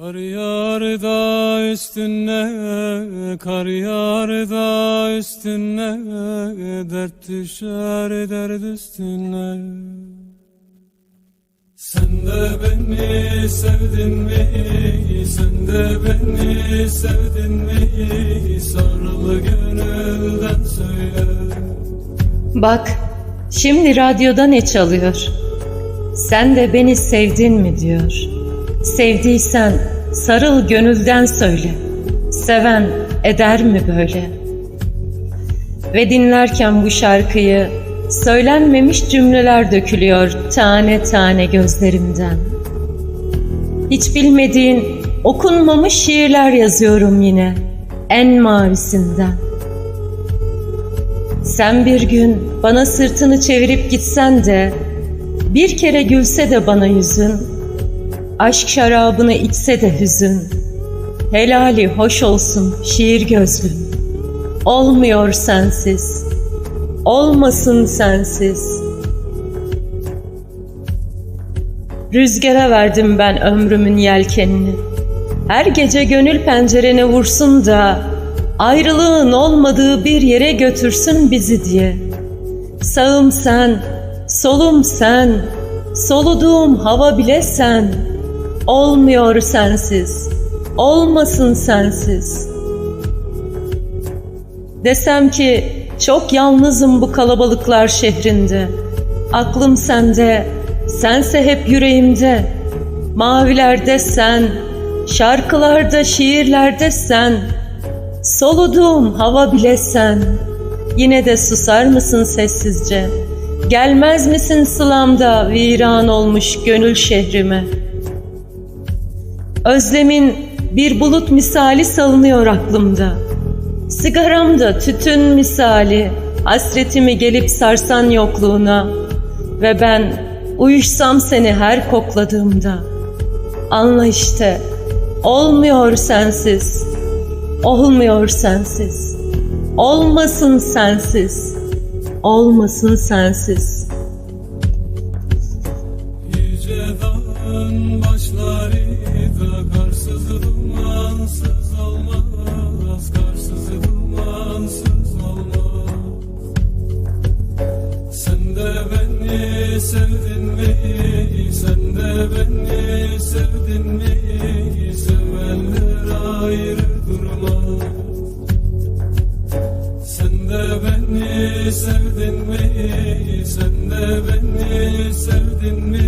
Kar yağar da üstüne, kar yağar da üstüne, dert düşer dert üstüne. Sen de beni sevdin mi, sen de beni sevdin mi, sarıl gönülden söyle. Bak, şimdi radyoda ne çalıyor? Sen de beni sevdin mi diyor. Sevdiysen sarıl gönülden söyle. Seven eder mi böyle? Ve dinlerken bu şarkıyı söylenmemiş cümleler dökülüyor tane tane gözlerimden. Hiç bilmediğin okunmamış şiirler yazıyorum yine en mavisinden. Sen bir gün bana sırtını çevirip gitsen de, bir kere gülse de bana yüzün, aşk şarabını içse de hüzün, helali hoş olsun şiir gözlüm. Olmuyor sensiz, olmasın sensiz. Rüzgara verdim ben ömrümün yelkenini. Her gece gönül pencerene vursun da ayrılığın olmadığı bir yere götürsün bizi diye. Sağım sen, solum sen, soluduğum hava bile sen. Olmuyor sensiz, olmasın sensiz. Desem ki çok yalnızım bu kalabalıklar şehrinde. Aklım sende, sense hep yüreğimde. Mavilerde sen, şarkılarda, şiirlerde sen. Soluduğum hava bile sen. Yine de susar mısın sessizce? Gelmez misin sılamda viran olmuş gönül şehrime? Özlemin bir bulut misali salınıyor aklımda. Sigaramda tütün misali hasretimi gelip sarsan yokluğuna ve ben uyuşsam seni her kokladığımda. Anla işte olmuyor sensiz, olmuyor sensiz, olmasın sensiz, olmasın sensiz. Dağların başları da karsız dumansız olmaz Karsız dumansız olmaz Sen de beni sevdin mi? Sen de beni sevdin mi? Sevenler ayrı durmaz Sen de beni sevdin mi? Sen de beni sevdin mi?